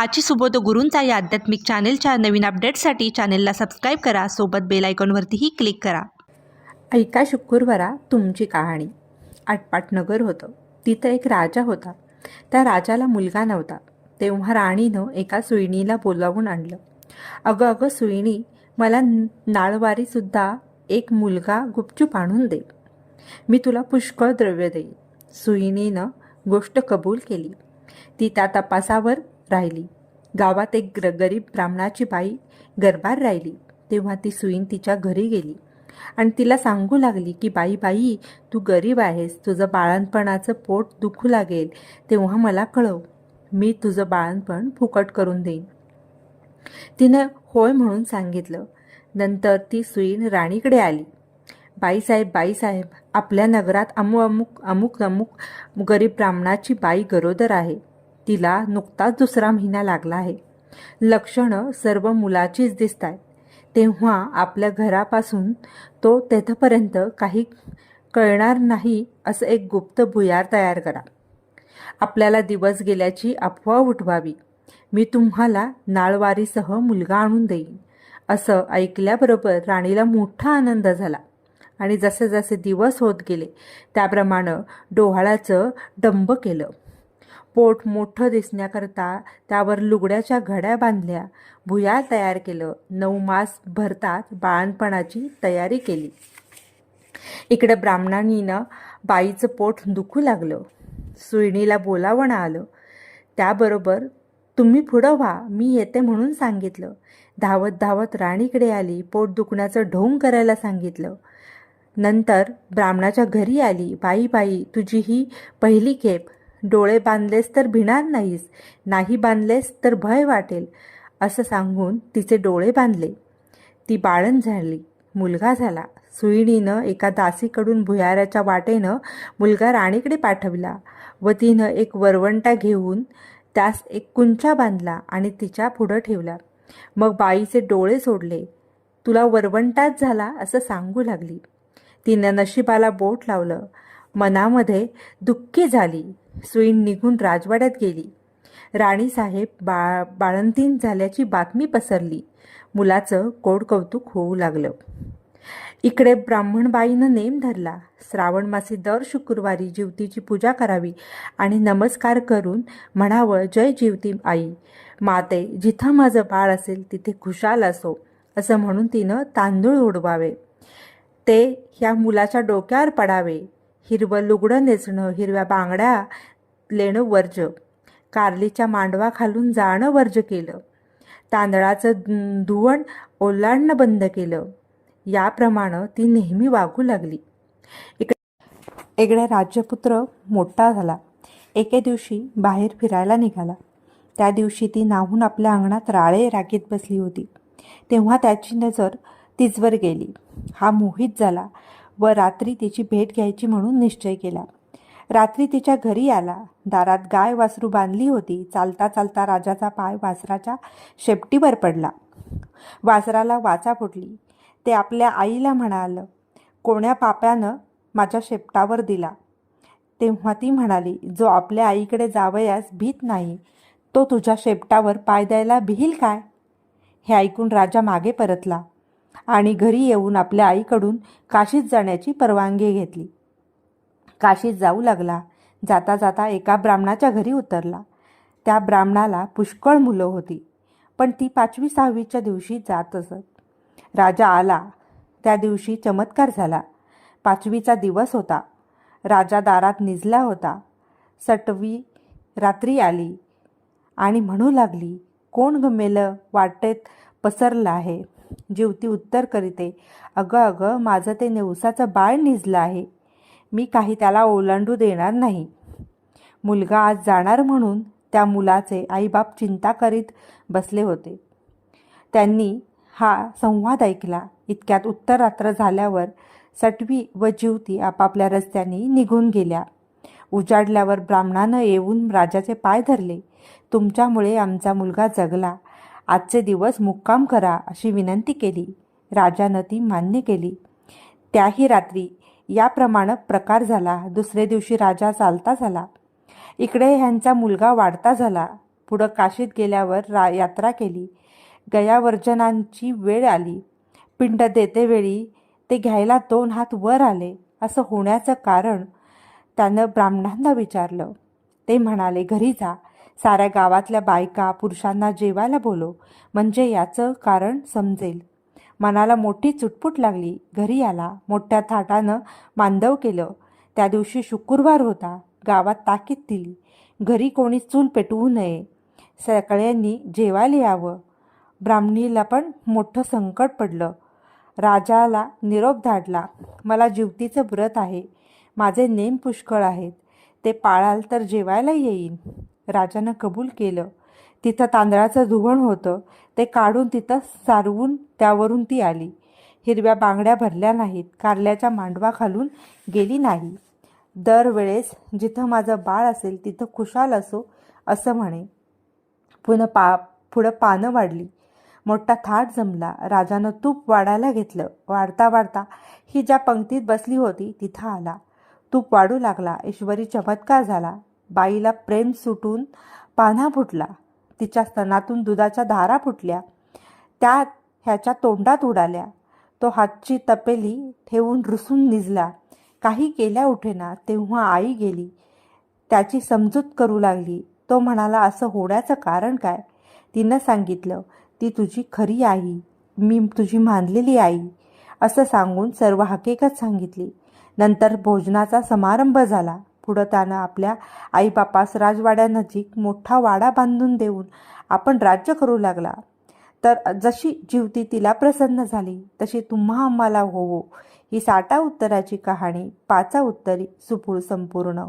आजची सुबोध गुरूंचा या आध्यात्मिक चॅनेलच्या नवीन अपडेट्ससाठी चॅनेलला सबस्क्राईब करा. सोबत बेल आयकॉनवरतीही क्लिक करा. ऐका शुक्रवारा तुमची कहाणी. आटपाटनगर होतं. तिथं एक राजा होता. त्या राजाला मुलगा नव्हता. तेव्हा राणीनं एका सुईणीला बोलावून आणलं. अगं अगं सुईणी मला नाळवारीसुद्धा एक मुलगा गुपचूप आणून दे. मी तुला पुष्कळ द्रव्य देईन. सुईणीनं गोष्ट कबूल केली. ती त्या तपासावर राहिली. गावात एक ग्र गरीब ब्राह्मणाची बाई गरबार राहिली. तेव्हा ती सुईण तिच्या घरी गेली. आणि तिला सांगू लागली की बाई बाई तू गरीब आहेस. तुझं बाळणपणाचं पोट दुखू लागेल. तेव्हा मला कळव. मी तुझं बाळणपण फुकट करून देईन. तिनं होय म्हणून सांगितलं. नंतर ती सुईन राणीकडे आली. बाईसाहेब बाईसाहेब आपल्या नगरात अमु अमुक अमुक अमुक गरीब ब्राह्मणाची बाई गरोदर आहे. तिला नुकताच दुसरा महिना लागला आहे. लक्षणं सर्व मुलाचीच दिसत आहेत तेव्हा आपल्या घरापासून तो तेथपर्यंत काही कळणार नाही असं एक गुप्त भुयार तयार करा. आपल्याला दिवस गेल्याची अफवा उठवावी. मी तुम्हाला नाळवारीसह मुलगा आणून देईन. असं ऐकल्याबरोबर राणीला मोठा आनंद झाला. आणि जसे जसे दिवस होत गेले त्याप्रमाणे डोहाळाचं डंब केलं. पोट मोठं दिसण्याकरता त्यावर लुगड्याच्या घड्या बांधल्या. भुयार तयार केलं. नऊ मास भरतात बाळणपणाची तयारी केली. इकडे ब्राह्मणांनीनं बाईचं पोट दुखू लागलं. सुईणीला बोलावणं आलं. त्याबरोबर तुम्ही पुढं व्हा. मी येते म्हणून सांगितलं. धावत धावत राणीकडे आली. पोट दुखण्याचं ढोंग करायला सांगितलं. नंतर ब्राह्मणाच्या घरी आली. बाई बाई तुझी ही पहिली खेप. डोळे बांधलेस तर भिणार नाहीस नाही बांधलेस तर भय वाटेल असं सांगून तिचे डोळे बांधले. ती बाळण झाली मुलगा झाला. सुईणीनं एका दासीकडून भुयाराच्या वाटेनं मुलगा राणीकडे पाठवला व तिनं एक वरवंटा घेऊन त्यास एक कुंचा बांधला आणि तिच्या पुढं ठेवला. मग बाईचे डोळे सोडले. तुला वरवंटाच झाला असं सांगू लागली. तिनं नशिबाला बोट लावलं. मनामध्ये दुःखी झाली. सुईण निघून राजवाड्यात गेली. राणीसाहेब बा बाळंतीण झाल्याची बातमी पसरली. मुलाचं कोड कौतुक होऊ लागलं. इकडे ब्राह्मणबाईनं नेम धरला. श्रावण मासी दर शुक्रवारी जीवतीची पूजा करावी आणि नमस्कार करून म्हणावं जय जीवती आई. माते जिथं माझं बाळ असेल तिथे खुशाल असो असं म्हणून तिनं तांदूळ उडवावे. ते ह्या मुलाच्या डोक्यावर पडावे. हिरवं लुगडं नेसणं हिरव्या बांगड्या लेणं वर्ज. कारलीच्या मांडवा खालून जाणं वर्ज केलं. तांदळाचं धुवण ओलांडणं बंद केलं. याप्रमाणे ती नेहमी वागू लागली. इकडे इकडे राज्यपुत्र मोठा झाला. एके दिवशी बाहेर फिरायला निघाला. त्या दिवशी ती नाहून आपल्या अंगणात राळे रागेत बसली होती. तेव्हा त्याची नजर तिचवर गेली. हा मोहित झाला. व रात्री तिची भेट घ्यायची म्हणून निश्चय केला. रात्री तिच्या घरी आला. दारात गाय वासरू बांधली होती. चालता चालता राजाचा पाय वासराच्या शेपटीवर पडला. वासराला वाचा फुटली. ते आपल्या आईला म्हणालं कोण्या पाप्यानं माझ्या शेपटावर दिला? तेव्हा ती म्हणाली जो आपल्या आईकडे जावयास भीत नाही तो तुझ्या शेपटावर पाय द्यायला भिईल काय? हे ऐकून राजा मागे परतला. आणि घरी येऊन आपल्या आईकडून काशीत जाण्याची परवानगी घेतली. काशीत जाऊ लागला. जाता जाता एका ब्राह्मणाच्या घरी उतरला. त्या ब्राह्मणाला पुष्कळ मुलं होती पण ती पाचवी सहावीच्या दिवशी जात असत. राजा आला. त्या दिवशी चमत्कार झाला. पाचवीचा दिवस होता. राजा दारात निजला होता. सटवी रात्री आली आणि म्हणू लागली कोण गमेलं वाटेत पसरलं आहे? जीवती उत्तर करीते अगं अगं माझं ते नेवसाचं बाळ निजलं आहे. मी काही त्याला ओलांडू देणार नाही. मुलगा आज जाणार म्हणून त्या मुलाचे आईबाप चिंता करीत बसले होते. त्यांनी हा संवाद ऐकला. इतक्यात उत्तरात्र झाल्यावर सटवी व जीवती आपापल्या रस्त्याने निघून गेल्या. उजाडल्यावर ब्राह्मणानं येऊन राजाचे पाय धरले. तुमच्यामुळे आमचा मुलगा जगला. आजचे दिवस मुक्काम करा अशी विनंती केली. राजानं ती मान्य केली. त्याही रात्री याप्रमाणे प्रकार झाला. दुसरे दिवशी राजा चालता झाला. इकडे ह्यांचा मुलगा वाढता झाला. पुढं काशीत गेल्यावर रा यात्रा केली. गयावर्जनांची वेळ आली. पिंड देतेवेळी ते घ्यायला दोन हात वर आले. असं होण्याचं कारण त्यानं ब्राह्मणांना विचारलं. ते म्हणाले घरी जा. साऱ्या गावातल्या बायका पुरुषांना जेवायला बोलो म्हणजे याचं कारण समजेल. मनाला मोठी चुटपुट लागली. घरी आला. मोठ्या थाटानं मांदव केलं. त्या दिवशी शुक्रवार होता. गावात ताकीद दिली. घरी कोणी चूल पेटवू नये. सगळ्यांनी जेवायला यावं. ब्राह्मणीला पण मोठं संकट पडलं. राजाला निरोप धाडला. मला जीवतीचं व्रत आहे. माझे नेम पुष्कळ आहेत. ते पाळाल तर जेवायला येईन. राजानं कबूल केलं. तिथं तांदळाचं धुवण होतं. ते काढून तिथं सारवून त्यावरून ती आली. हिरव्या बांगड्या भरल्या नाहीत. कारल्याच्या मांडवा खालून गेली नाही. दरवेळेस जिथं माझं बाळ असेल तिथं खुशाल असो असं म्हणे. पुन्हा पा पुढं पानं वाढली. मोठा थाट जमला. राजानं तूप वाढायला घेतलं. वाढता वाढता ही ज्या पंक्तीत बसली होती तिथं आला. तूप वाढू लागला. ईश्वरी चमत्कार झाला. बाईला प्रेम सुटून पान्हा फुटला. तिच्या स्तनातून दुधाच्या धारा फुटल्या. त्या ह्याच्या तोंडात उडाल्या. तो हातची तपेली ठेवून रुसून निजला. काही केल्या उठेना तेव्हा आई गेली. त्याची समजूत करू लागली. तो म्हणाला असं होण्याचं कारण काय? तिनं सांगितलं ती तुझी खरी आई. मी तुझी मानलेली आई. असं सांगून सर्व हकीकत सांगितली. नंतर भोजनाचा समारंभ झाला. पुढं त्यानं आपल्या आईबापास राजवाड्यानजीक मोठा वाडा बांधून देऊन आपण राज्य करू लागला. तर जशी जीवती तिला प्रसन्न झाली तशी तुम्हा आम्हाला होवो. ही साठा उत्तराची कहाणी पाचा उत्तरी सुपूळ संपूर्ण.